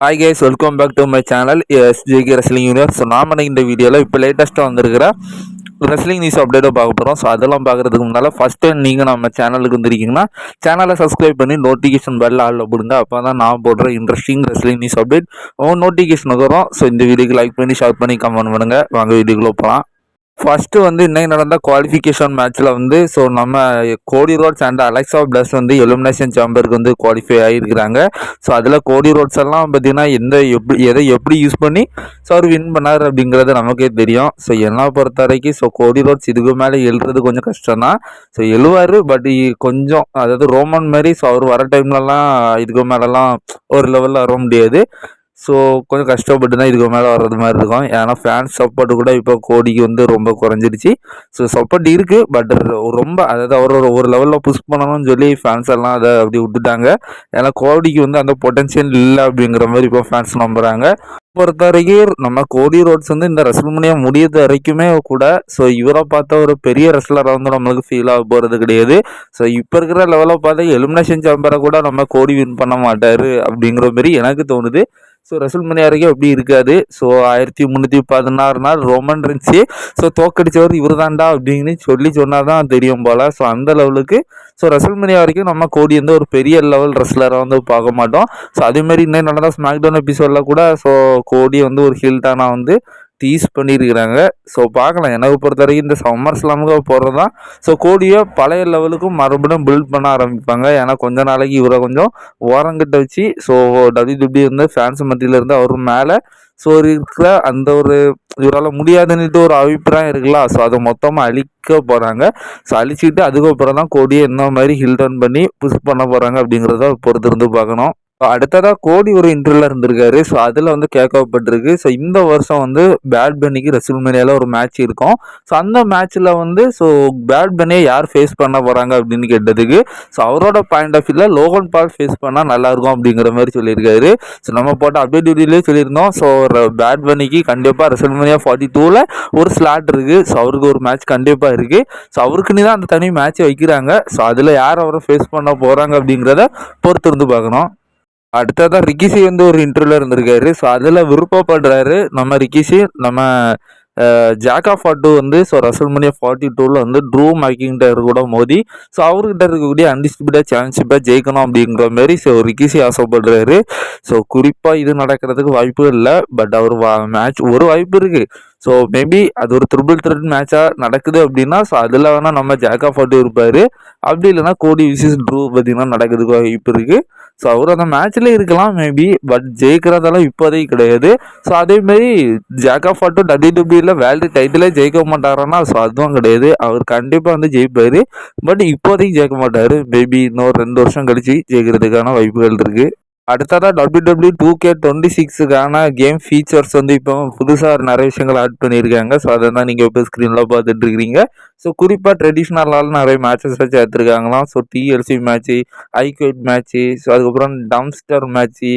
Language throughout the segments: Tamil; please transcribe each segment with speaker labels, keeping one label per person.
Speaker 1: Hi guys welcome back to my channel SJK wrestling universe so நாம இந்த வீடியோவில் இப்போ லேட்டஸ்ட்டாக வந்திருக்கிற ரெஸ்லிங் நியூஸ் அப்டேட்டை பார்க்க போகிறோம் ஸோ அதெல்லாம் பார்க்குறதுக்கு முன்னால் ஃபஸ்ட் டைம் நீங்கள் நம்ம சேனலுக்கு வந்திருக்கீங்கன்னா சேனலை சப்ஸ்கிரைப் பண்ணி நோட்டிஃபிகேஷன் பெல் ஆளில் போடுங்க. அப்போ தான் நான் போடுற இன்ட்ரெஸ்டிங் ரெஸ்லிங் நியூஸ் அப்டேட் உங்கள் நோட்டிஃபிகேஷன் வரும். ஸோ இந்த வீடியோக்கு லைக் பண்ணி ஷேர் பண்ணி கமெண்ட் பண்ணுங்கள் வாங்க வீடியோக்குள்ளே போகலாம் ஃபஸ்ட்டு வந்து இன்னைக்கு நடந்த குவாலிஃபிகேஷன் மேட்ச்சில் வந்து ஸோ நம்ம Cody Rhodes and Alexa Bliss வந்து எலிமினேஷன் சாம்பருக்கு வந்து குவாலிஃபை ஆகியிருக்கிறாங்க ஸோ அதில் கோடி ரோட்ஸ் எல்லாம் பார்த்தீங்கன்னா எந்த எப்படி எதை எப்படி யூஸ் பண்ணி ஸோ அவர் வின் பண்ணார் அப்படிங்கிறது நமக்கே தெரியும். ஸோ என்ன பொறுத்த வரைக்கும் ஸோ கோடி ரோட்ஸ் இதுக்கு மேலே எழுறது கொஞ்சம் கஷ்டம் தான் ஸோ எழுவார் பட் கொஞ்சம் அதாவது ரோமன் மாதிரி ஸோ அவர் வர டைம்லலாம் இதுக்கு மேலெலாம் ஒரு லெவலில் வர முடியாது. ஸோ கொஞ்சம் கஷ்டப்பட்டு தான் இதுக்கு மேலே வர்றது மாதிரி இருக்கும். ஏன்னா ஃபேன்ஸ் சப்போர்ட் கூட இப்போ கோடிக்கு வந்து ரொம்ப குறைஞ்சிருச்சு ஸோ சப்போர்ட் இருக்குது பட் ரொம்ப அதாவது அவர் ஒரு ஒரு லெவலில் புஷ் பண்ணணும்னு சொல்லி ஃபேன்ஸ் எல்லாம் அதை அப்படி விட்டுட்டாங்க. ஏன்னா கோடிக்கு வந்து அந்த பொட்டன்ஷியல் இல்லை அப்படிங்கிற மாதிரி இப்போ ஃபேன்ஸ் நம்புகிறாங்க பொறுத்த வரைக்கும் நம்ம கோடி ரோட்ஸ் வந்து இந்த ரெஸ்ல்மனியா முடியது வரைக்குமே கூட ஸோ இவரை பார்த்த ஒரு பெரிய ரெஸ்லராக வந்து நம்மளுக்கு ஃபீல் ஆக போகிறது கிடையாது. ஸோ இப்போ இருக்கிற லெவலில் பார்த்தா எலிமினேஷன் சாம்பரை கூட நம்ம கோடி வின் பண்ண மாட்டார் அப்படிங்கிற மாதிரி எனக்கு தோணுது. ஸோ ரசூல் மணி வரைக்கும் அப்படி இருக்காது. ஸோ ஆயிரத்தி முந்நூற்றி பதினாறு நாள் ரோமன் இருந்துச்சு ஸோ தோக்கடிச்சவர் இவர் தாண்டா அப்படின்னு சொல்லி சொன்னால் தான் தெரியும் போல். ஸோ அந்த லெவலுக்கு ஸோ ரசல் மணி வரைக்கும் நம்ம கோடி வந்து ஒரு பெரிய லெவல் ரெஸ்லரை வந்து பார்க்க மாட்டோம். ஸோ அதேமாரி இன்னும் நடந்தால் ஸ்மாக்டவுன் எபிசோடில் கூட ஸோ கோடி வந்து ஒரு ஹில்டானா வந்து டீஸ் பண்ணியிருக்கிறாங்க. ஸோ பார்க்கலாம். எனக்கு பொறுத்த வரைக்கும் இந்த சம்மர் ஸ்லாமுக்கு போகிறது தான் ஸோ கோடியை பழைய லெவலுக்கும் மறுபடியும் பில்ட் பண்ண ஆரம்பிப்பாங்க. ஏன்னா கொஞ்ச நாளைக்கு இவரை கொஞ்சம் ஓரங்கிட்ட வச்சு ஸோ டபிள்யூ டபிள்யூ இருந்து ஃபேன்ஸ் மத்தியில் இருந்து அவர் மேலே. ஸோ இருக்கிற அந்த ஒரு இவரால் முடியாதுன்னுட்டு ஒரு அபிப்பிராயம் இருக்குல்ல? ஸோ அதை மொத்தமாக அழிக்க போகிறாங்க ஸோ அழிச்சிட்டு அதுக்கப்புறம் தான் கோடியை என்ன மாதிரி ஹில்டன் பண்ணி புஷ் பண்ண போகிறாங்க அப்படிங்கிறத பொறுத்து இருந்து பார்க்கணும். அடுத்ததாக கோடி ஒரு இன்டர்வியூல இருந்திருக்காரு. ஸோ அதில் வந்து கேட்கப்பட்டிருக்கு. ஸோ இந்த வருஷம் வந்து பேட் பென்னிக்கு ரெசில்மேனியாவில் ஒரு மேட்ச் இருக்கும். ஸோ அந்த மேட்ச்சில் வந்து ஸோ பேட் பென்னியை யார் ஃபேஸ் பண்ண போகிறாங்க அப்படின்னு கேட்டதுக்கு ஸோ அவரோட பாயிண்ட் ஆஃப் வியூவில் லோகன் பால் ஃபேஸ் பண்ணால் நல்லாயிருக்கும் அப்படிங்கிற மாதிரி சொல்லியிருக்காரு. ஸோ நம்ம போட்ட அப்டேட் வீடியோலேயே சொல்லியிருந்தோம். ஸோ பேட் பென்னிக்கு கண்டிப்பாக ரெசில்மேனியா ஃபார்ட்டி டூவில் ஒரு ஸ்லாட் இருக்குது ஸோ அவருக்கு ஒரு மேட்ச் கண்டிப்பாக இருக்குது ஸோ அவருக்குன்னு தான் அந்த தனி மேட்ச்சை வைக்கிறாங்க. ஸோ அதில் யார் அவரை ஃபேஸ் பண்ண போகிறாங்க அப்படிங்கிறத பொறுத்து இருந்து பார்க்கணும். அடுத்ததான் ரிக்கிசி வந்து ஒரு இன்டர்வியூல இருந்திருக்காரு. ஸோ அதில் விருப்பப்படுறாரு. நம்ம ரிக்கிசி நம்ம ஜாக்கா ஃபார்ட்டு வந்து ஸோ ரசல்மனியா ஃபார்ட்டி டூவில் வந்து ட்ரூ மேக்கிங்டர் கூட மோதி ஸோ அவர்கிட்ட இருக்கக்கூடிய அன்டிஸ்பியூட்டாக சாம்பியன்ஷிப்பை ஜெயிக்கணும் அப்படிங்கிற மாதிரி ஸோ ரிக்கிசி ஆசைப்படுறாரு. ஸோ குறிப்பாக இது நடக்கிறதுக்கு வாய்ப்பு இல்லை பட் அவர் மேட்ச் ஒரு வாய்ப்பு இருக்குது ஸோ மேபி அது ஒரு த்ரிபிள் த்ரெட் மேட்சாக நடக்குது அப்படின்னா ஸோ அதில் வேணால் நம்ம ஜாக்கா ஃபார்ட்டி இருப்பார். அப்படி இல்லைன்னா கோடி விசிஸ் ட்ரூ பார்த்தீங்கன்னா நடக்கிறதுக்கு வாய்ப்பு இருக்குது ஸோ அவர் அந்த மேட்ச்லேயே இருக்கலாம் மேபி பட் ஜெயிக்கிறதெல்லாம் இப்போதைக்கு கிடையாது. ஸோ அதேமாரி ஜாக்கா ஃபார்ட்டு டபிள்யூ டபிள்யூல வேல்டு டைட்டிலே ஜெயிக்க மாட்டாரன்னா ஸோ அதுவும் கிடையாது. அவர் கண்டிப்பாக வந்து ஜெயிப்பார். பட் இப்போதைக்கு ஜெயிக்க மாட்டார். மேபி இன்னொரு ரெண்டு வருஷம் கழிச்சு ஜெயிக்கிறதுக்கான வாய்ப்புகள் இருக்குது அடுத்ததாக W W two K twenty சிக்ஸுக்கான game features வந்து இப்போ புதுசாக நிறைய விஷயங்கள் ஆட் பண்ணியிருக்காங்க. ஸோ அதை தான் நீங்கள் இப்போ ஸ்க்ரீனில் பார்த்துட்டு இருக்கிறீங்க ஸோ குறிப்பாக ட்ரெடிஷ்னலால் நிறைய மேட்சஸ் வச்சு எடுத்துருக்காங்களாம். So DLC match ஐக்யூட் match so அதுக்கப்புறம் டம்ஸ்டர் மேட்ச்சு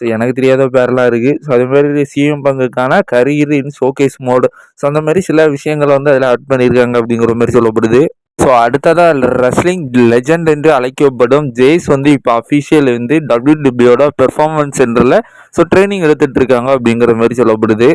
Speaker 1: ஸோ எனக்கு தெரியாத பேரெலாம் இருக்குது ஸோ அதேமாதிரி CM பங்குக்கான career in showcase mode so அந்த மாதிரி சில விஷயங்களை வந்து அதில் ஆட் பண்ணியிருக்காங்க அப்படிங்கிற மாதிரி சொல்லப்படுது. ஸோ அடுத்ததாக ரெஸ்லிங் லெஜண்ட் என்று அழைக்கப்படும் ஜெய்ஸ் வந்து இப்போ அஃபிஷியல் வந்து டபிள்யூ டபிள்யூட பெர்ஃபார்மன்ஸ் சென்டரில் ஸோ ட்ரைனிங் எடுத்துகிட்டு இருக்காங்க அப்படிங்கிற மாதிரி சொல்லப்படுது.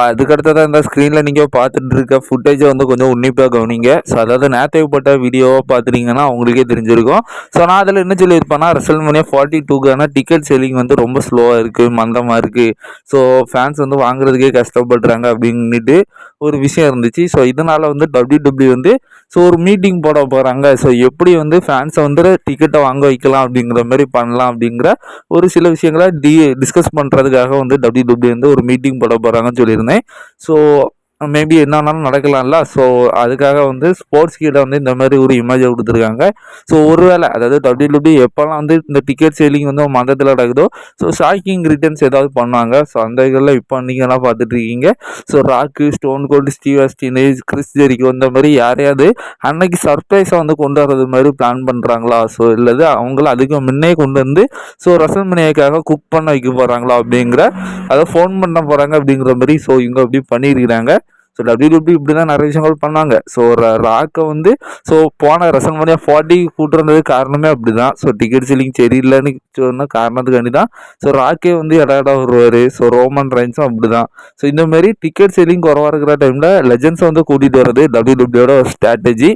Speaker 1: அதுக்கடுத்ததாக இந்த ஸ்க்ரீனில் நீங்கள் பார்த்துட்டு இருக்க ஃபுட்டேஜை வந்து கொஞ்சம் உன்னிப்பாக கவனிங்க. ஸோ அதாவது நேத்தேவைப்பட்ட வீடியோவாக பார்த்துட்டீங்கன்னா உங்களுக்கே தெரிஞ்சிருக்கும். ஸோ நான் அதில் என்ன சொல்லியிருப்பேன்னா ரெசல் மணியாக ஃபார்ட்டி டூக்கான டிக்கெட் செல்லிங் வந்து ரொம்ப ஸ்லோவாக இருக்குது மந்தமாக இருக்குது ஸோ ஃபேன்ஸ் வந்து வாங்குறதுக்கே கஷ்டப்படுறாங்க அப்படின்ட்டு ஒரு விஷயம் இருந்துச்சு. ஸோ இதனால் வந்து டபிள்யூ டபிள்யூ வந்து ஸோ ஒரு மீட்டிங் போட போகிறாங்க ஸோ எப்படி வந்து ஃபேன்ஸை வந்து டிக்கெட்டை வாங்க வைக்கலாம் அப்படிங்கிற மாதிரி பண்ணலாம் அப்படிங்கிற ஒரு சில விஷயங்களை டி டிஸ்கஸ் பண்ணுறதுக்காக வந்து டபிள்யூ டபிள்யூ வந்து ஒரு மீட்டிங் போட போகிறாங்கன்னு சொல்லியிருந்தேன் ஸோ மேபி என்னன்னாலும் நடக்கலாம்ல. ஸோ அதுக்காக வந்து ஸ்போர்ட்ஸ் கீழே வந்து இந்த மாதிரி ஒரு இமேஜை கொடுத்துருக்காங்க. ஸோ ஒருவேளை அதாவது டபிள்யூ டபிள்யூ எப்போல்லாம் வந்து இந்த டிக்கெட் சேலிங் வந்து மந்தத்தில் நடக்குதோ ஸோ ஷாக்கிங் ரிட்டர்ன்ஸ் ஏதாவது பண்ணுவாங்க ஸோ அந்த இதில் இப்போ நீங்கள்லாம் பார்த்துட்ருக்கீங்க. So Rock Stone Cold Steve Austin Chris Jericho வந்த மாதிரி யாரையாவது அன்னைக்கு சர்ப்ரைஸாக வந்து கொண்டு வர்றது மாதிரி பிளான் பண்ணுறாங்களா ஸோ இல்லது அவங்கள அதுக்கு முன்னே கொண்டு வந்து ஸோ ரசன் மணியக்காக குக் பண்ண வைக்க போகிறாங்களா அப்படிங்கிற அதை ஃபோன் பண்ண போகிறாங்க அப்படிங்கிற மாதிரி ஸோ இவங்க அப்படி பண்ணியிருக்கிறாங்க. ஸோ டபிள்யூடபிள்யூ இப்படி தான் நிறைய விஷயங்கள் பண்ணாங்க. ஸோ ராக்கை வந்து ஸோ போன ரசல்மனியா ஃபார்ட்டி கூட்டுறது காரணமே அப்படி தான் ஸோ டிக்கெட் செல்லிங் சரியில்லைன்னு சொன்ன காரணத்துக்காண்டி தான் ஸோ ராக்கே வந்து இட இடம் வருவார். ஸோ ரோமன் ரைன்ஸும் அப்படி தான் ஸோ இந்தமாரி டிக்கெட் செல்லிங் குறவாக இருக்கிற டைமில் லெஜன்ஸை வந்து கூட்டிகிட்டு வர்றது டபிள்யூடபிள்யூட ஒரு ஸ்ட்ராட்டஜி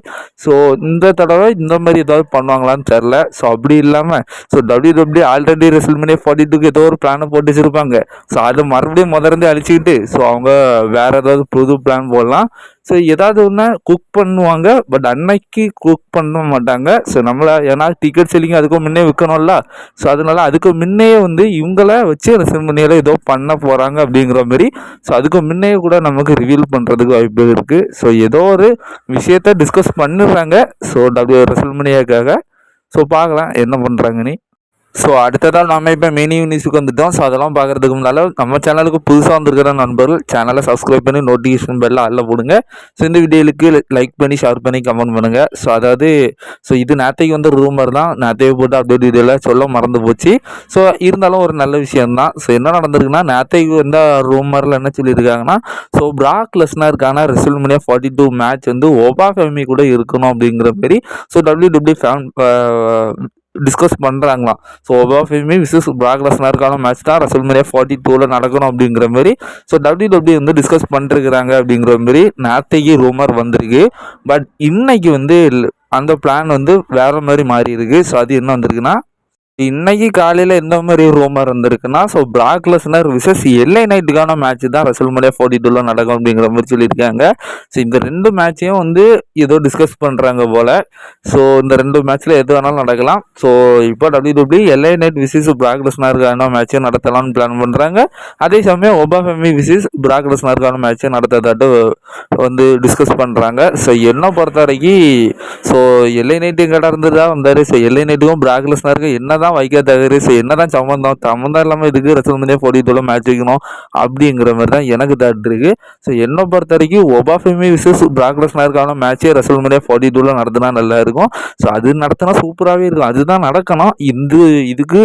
Speaker 1: ஸோ இந்த தடவை இந்த மாதிரி ஏதாவது பண்ணுவாங்களான்னு தெரில ஸோ அப்படி இல்லாமல் so WW already WrestleMania forty டூக்கு ஏதோ ஒரு பிளானை போட்டு வச்சுருப்பாங்க. ஸோ அதை மறுபடியும் முதலேருந்து அழிச்சிக்கிட்டு ஸோ அவங்க வேறு ஏதாவது புது பிளான் போடலாம். ஸோ ஏதாவது ஒன்று குக் பண்ணுவாங்க. பட் அன்னைக்கு குக் பண்ண மாட்டாங்க. ஸோ நம்மளை ஏன்னா டிக்கெட் செல்லிங் அதுக்கும் முன்னே விற்கணும்ல ஸோ அதனால அதுக்கு முன்னே வந்து இவங்கள வச்சு ரெசல்மனியில் ஏதோ பண்ண போகிறாங்க அப்படிங்கிற மாதிரி. ஸோ அதுக்கு முன்னே கூட நமக்கு ரிவீல் பண்ணுறதுக்கு வாய்ப்பு இருக்குது ஸோ ஏதோ ஒரு விஷயத்த டிஸ்கஸ் பண்ணுறாங்க. ஸோ டபிள்யூ ரெசல்மனியாக்காக ஸோ பார்க்கலாம் என்ன பண்ணுறாங்கன்னு ஸோ அடுத்ததாக நம்ம இப்போ மினி நியூஸுக்கு வந்துட்டோம். ஸோ அதெல்லாம் பார்க்குறதுக்கு முன்னால் நம்ம சேனலுக்கு புதுசாக வந்திருக்கிற நண்பர்கள் சேனலை சப்ஸ்கிரைப் பண்ணி நோட்டிஃபிகேஷன் பெல்ல அல்ல போடுங்க. ஸோ இந்த வீடியோலுக்கு லைக் பண்ணி ஷேர் பண்ணி கமெண்ட் பண்ணுங்கள் ஸோ அதாவது ஸோ இது நேற்றைக்கு வந்து ரூமர் தான். நேற்றைய போட்டு அப்டேட் வீடியோவில் சொல்ல மறந்து போச்சு. ஸோ இருந்தாலும் ஒரு நல்ல விஷயம் தான் ஸோ என்ன நடந்திருக்குன்னா நேற்றைக்கு வந்து ரூமரில் என்ன சொல்லியிருக்காங்கன்னா ஸோ பிராக் லெஸ்னருக்கான ரிசல்மனியா ஃபார்ட்டி டூ மேட்ச் வந்து ஒபா ஃபேமி கூட இருக்கணும் அப்படிங்கிற மாரி. So W W fan discuss பண்ணுறாங்களாம் so Oba Femi versus Brock லெஸ்னருக்கான match தான். ரசல்மேனியா ஃபார்ட்டி டூவில் நடக்கணும் அப்படிங்கிற மாதிரி ஸோ டபிள்யூ டபிள்யூ வந்து டிஸ்கஸ் பண்ணிருக்கிறாங்க அப்படிங்கிற மாதிரி நேற்றைக்கு ரூமர் வந்திருக்கு. பட் இன்னைக்கு வந்து அந்த பிளான் வந்து வேறு மாதிரி மாறி இருக்குது ஸோ அது என்ன வந்திருக்குன்னா இன்னைக்கு காலையில் எந்த மாதிரி rumour இருந்திருக்குன்னா so Brock Lesnar versus LA நைட்டுக்கான match தான் ரசல்மனியா ஃபார்ட்டி டூவில் நடக்கும் அப்படிங்கிற மாதிரி சொல்லியிருக்காங்க. ஸோ இந்த ரெண்டு மேட்சையும் வந்து ஏதோ டிஸ்கஸ் பண்ணுறாங்க போல். ஸோ இந்த ரெண்டு மேட்ச்சில் எது வேணாலும் நடக்கலாம். ஸோ இப்போ W W LA Knight versus Brock லெஸ்னருக்கான மேட்சையும் நடத்தலாம்னு பிளான் பண்ணுறாங்க அதே சமயம் ஒபாஃபெமி விசிஸ் பிராக் லெஸ்னருக்கான மேட்சையும் நடத்ததாட்டு வந்து டிஸ்கஸ் பண்ணுறாங்க ஸோ என்னை பொறுத்த வரைக்கும் ஸோ எல்ஐ நைட்டு கடந்து தான் வந்தார்? ஸோ எல்ஐ நைட்டுக்கும் பிராக் லெஸ்னருக்கும் என்ன தான் வைக்க தகரு ஸோ என்ன தான் சம்மந்தம் சம்மந்தம் இல்லாமல் இதுக்கு ரசந்தனே மந்தியா போட்டி மேட்ச் வைக்கணும் அப்படிங்கிற மாதிரி தான் எனக்கு தாட் இருக்கு. ஸோ என்னை பொறுத்த வரைக்கும் ஒபாஃபிமி விசஸ் பிராக் மேட்ச்சே மேட்சே ரசல் மந்தியா நடத்தினா நல்லா இருக்கும். ஸோ அது நடத்தினா சூப்பராகவே இருக்கும். அதுதான் நடக்கணும். இந்த இதுக்கு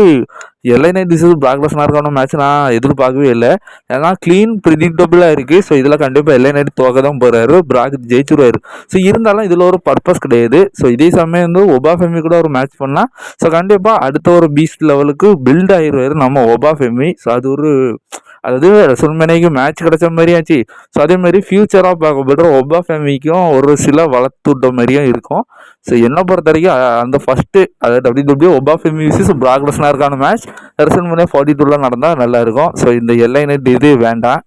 Speaker 1: எல்ஐ நைட் டிசஸ் பிராக் லெஸ்னருக்கான மேட்ச் நான் எதிர்பார்க்கவே இல்லை. ஏன்னா க்ளீன் ப்ரிடிக்டபிளாக இருக்குது ஸோ இதில் கண்டிப்பாக எல்ஐ நைட் துவக்க தான் போகிறாரு பிராக் ஜெயிச்சிருவாரு. ஸோ இருந்தாலும் இதில் ஒரு பர்பஸ் கிடையாது. ஸோ இதே சமயம் வந்து ஒபா ஃபெமி கூட ஒரு மேட்ச் பண்ணால் ஸோ கண்டிப்பாக அடுத்த ஒரு பீஸ்ட் லெவலுக்கு பில்ட் ஆகிடுவார் நம்ம ஒபா ஃபெமி ஸோ அது ஒரு அதாவது ரசல்மேனிக்கு மேட்ச் கிடைச்ச மாதிரி ஆச்சு. ஸோ அதே மாதிரி ஃபியூச்சராக பார்க்கப்படுற ஒப்பா ஃபேமிலிக்கும் ஒரு சில வளர்த்துட்ட மாதிரியும் இருக்கும். ஸோ என்னை பொறுத்த வரைக்கும் அந்த ஃபஸ்ட்டு அதாவது W W Oba Femi versus Brock லெஸ்னருக்கான match WrestleMania forty டூவில் நடந்தால் நல்லாயிருக்கும் ஸோ இந்த எல்ஐ நைட் இது வேண்டாம்.